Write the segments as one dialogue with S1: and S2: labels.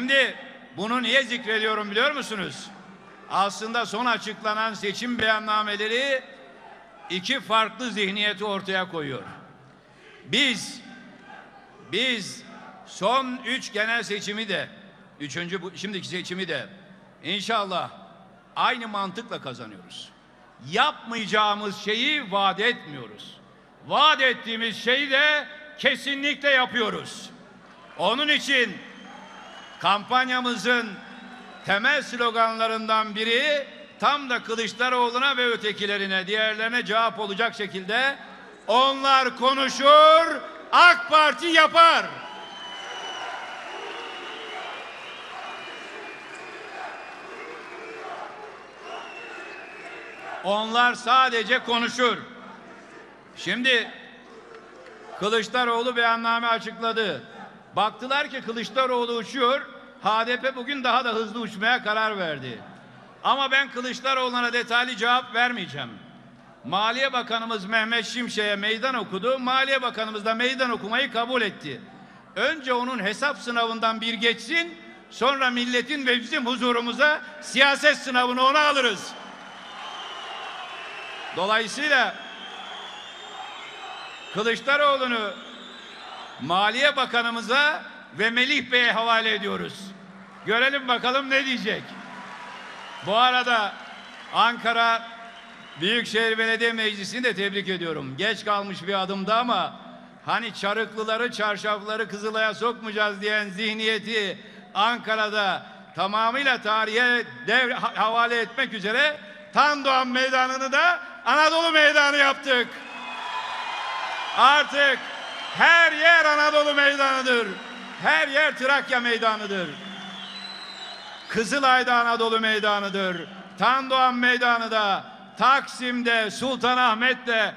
S1: Şimdi bunu niye zikrediyorum biliyor musunuz? Aslında son açıklanan seçim beyannameleri iki farklı zihniyeti ortaya koyuyor. Biz biz son üç genel seçimi de üçüncü bu, şimdiki seçimi de inşallah aynı mantıkla kazanıyoruz. Yapmayacağımız şeyi vaat etmiyoruz. Vaat ettiğimiz şeyi de kesinlikle yapıyoruz. Onun için kampanyamızın temel sloganlarından biri tam da Kılıçdaroğlu'na ve ötekilerine, diğerlerine cevap olacak şekilde onlar konuşur, AK Parti yapar. Onlar sadece konuşur. Şimdi Kılıçdaroğlu beyanname açıkladı. Baktılar ki Kılıçdaroğlu uçuyor. HDP bugün daha da hızlı uçmaya karar verdi. Ama ben Kılıçdaroğlu'na detaylı cevap vermeyeceğim. Maliye Bakanımız Mehmet Şimşek'e meydan okudu. Maliye Bakanımız da meydan okumayı kabul etti. Önce onun hesap sınavından bir geçsin. Sonra milletin ve bizim huzurumuza siyaset sınavını ona alırız. Dolayısıyla Kılıçdaroğlu'nu Maliye Bakanımıza ve Melih Bey'e havale ediyoruz. Görelim bakalım ne diyecek. Bu arada Ankara Büyükşehir Belediye Meclisi'ni de tebrik ediyorum. Geç kalmış bir adımdı ama hani çarıklıları, çarşafları Kızılay'a sokmayacağız diyen zihniyeti Ankara'da tamamıyla tarihe dev, ha- havale etmek üzere Tandoğan Meydanı'nı da Anadolu Meydanı yaptık. Artık her yer Anadolu Meydanı'dır. Her yer Trakya Meydanı'dır. Kızılay'da Anadolu Meydanı'dır. Tandoğan Meydanı da, Taksim'de, Sultanahmet'te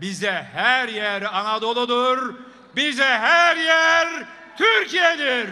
S1: bize her yer Anadolu'dur. Bize her yer Türkiye'dir.